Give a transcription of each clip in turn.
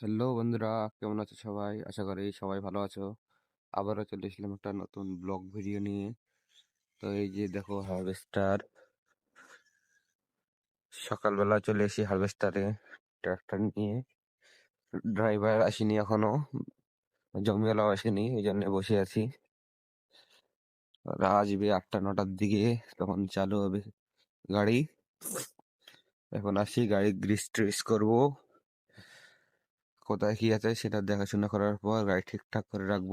Hello বন্ধুরা, কেমন আছো সবাই? আশা করি সবাই ভালো আছো। আবারও চলে এসলাম একটা নতুন ব্লগ ভিডিও নিয়ে। তো এই যে দেখো হারভেস্টার। সকালবেলা চলে এসি হারভেস্টারে ট্রাক্টর নিয়ে। ড্রাইভার আসেনি এখনও, জমিওয়ালাও আসেনি ওই জন্য বসে আছি। ওরা আসবে আটটা, নটার দিকে, তখন চালু হবে গাড়ি। এখন আসি গাড়ি গ্রিস ট্রিস করব। কোথায় কি আছে সেটা দেখাশোনা করার পর গাড়ি ঠিকঠাক করে রাখব।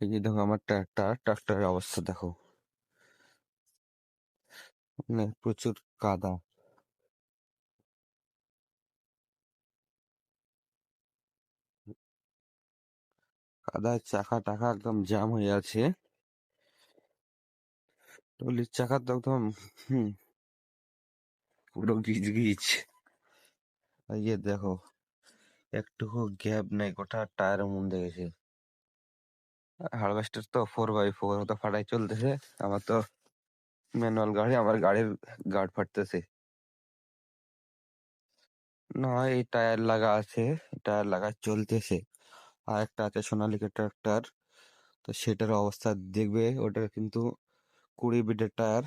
এই যে দেখো আমার ট্রাক্টর, ট্রাক্টরের অবস্থা দেখো। মানে প্রচুর কাদা। কাদায় চাকা টাকা একদম জ্যাম হয়ে আছে। টলির চাকা তো একদম পুরো গিজ গিজ ইয়ে দেখো, একটুকু গ্যাপ নেই, গোটা টায়ারের মধ্যে গেছে। হারভেস্টার তো ফোর বাই ফোর তো ফাটাই চলতেছে, আমার তো ম্যানুয়াল গাড়ি, আমার গাড়ির গার্ড ফাটতেছে। না এই টায়ার লাগা আছে টায়ার লাগা চলতেছে। আর একটা আছে সোনালিকা ট্রাক্টর তো সেটার অবস্থা দেখবে ওটা কিন্তু কুড়ি বিটের টায়ার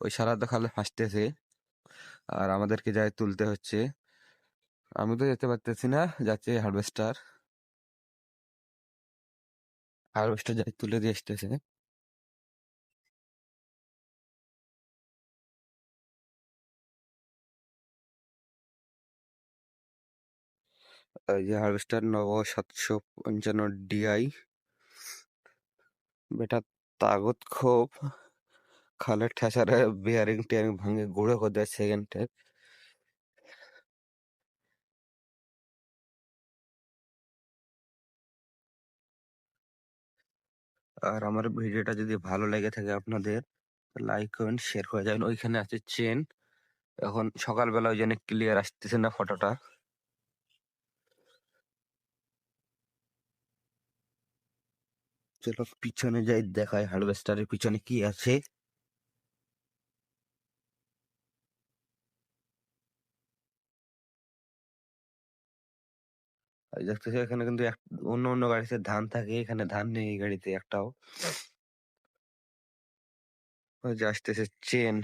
ওই সারা তো খালে ফাঁসতেছে আর আমাদেরকে যাই তুলতে হচ্ছে। আমি তো যেতে পারতেছি না, যাচ্ছে হারভেস্টার। হারভেস্টার যাই তুলে দিয়ে আসতেছে। যে হারভেস্টার নব সাতশো পঞ্চান্ন ডিআই। বেটা তাগত খুব খালের ঠেসারে বিয়ারিং টিয়ারিং ভাঙে গুঁড়ো করে দেয় সেকেন্ডে আর আমার ভিডিওটা যদি ভালো লেগে থাকে আপনাদের লাইক করেন শেয়ার করে যাবেন ওইখানে আছে চেন এখন সকালবেলা ওই জন্য ক্লিয়ার আসতেছে না ফটোটা চলো পিছনে যাই দেখায় হারভেস্টারের পিছনে কি আছে। দেখতেছি এখানে কিন্তু অন্য অন্য গাড়িতে ধান থাকে, এখানে ধান নেই এই গাড়িতে একটাও। যে আসতেছে চেন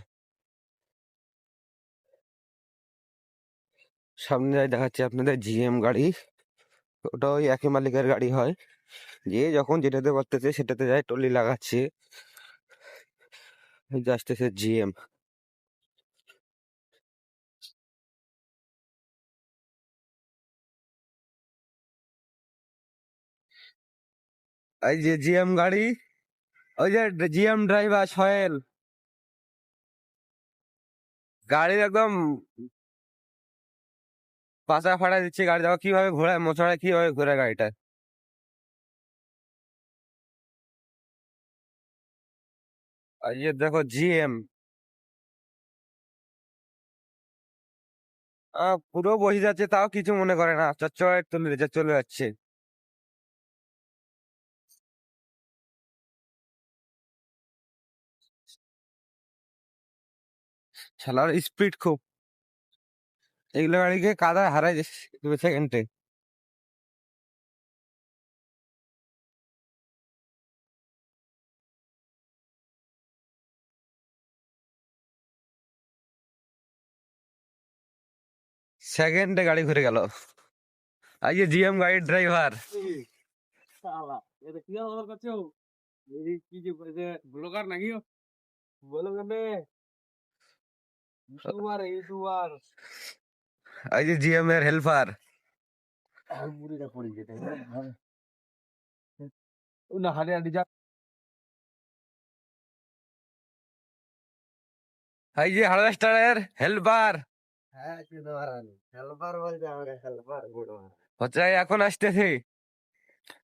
সামনে যাই, দেখাচ্ছি আপনাদের জিএম গাড়ি। ওটা ওই একই মালিকের গাড়ি হয়। যে যখন যেটাতে পারতেছে সেটাতে যায় টলি লাগাচ্ছে। আসতেছে জিএম এই যে জিএম গাড়ি, ওই যে জিএম ড্রাইভার সোহেল। গাড়ির একদম পাশা ফাটা দিচ্ছে গাড়ি, দেখো কীভাবে ঘোরায়, মোচড়ায় কীভাবে ঘোরায় গাড়িটা। ইয়ে দেখো জিএম। পুরো বসে যাচ্ছে, তাও কিছু মনে করে না। চচ্চড় তুলে চলে যাচ্ছে। শালার স্পিড খুব। এগুলো গাড়িকে কাদা হারাই যাচ্ছে সেকেন্ডে সেকেন্ডে গাড়ি ঘুরে গেল। যে জিএম গাড়ির ড্রাইভার কি যে ব্লগার নাকি বলো কেনে ইউটিউবার ইউটিউবার এই যে জিএম এর হেল্পার মুড়িটা পড়ি যেটা ও না হাড়ে হাড়ি যা এই যে হারভেস্টারের হেল্পার হ্যাঁ কিন্তু মারানি হেল্পার বলতে আমাকে হেল্পার গুড মার হচ্ছে এখন আসতেছে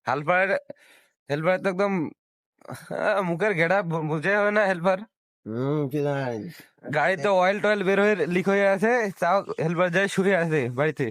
হেল্পারের হেল্পার তো একদম আহ, মুখের ঘেরা বুঝে হয় না হেল্পার হুম কি জানি গাড়িতে অয়েল টয়েল বের হয়ে লিক হয়ে আছে তাও হেল্পার যায় শুয়ে আছে বাড়িতে।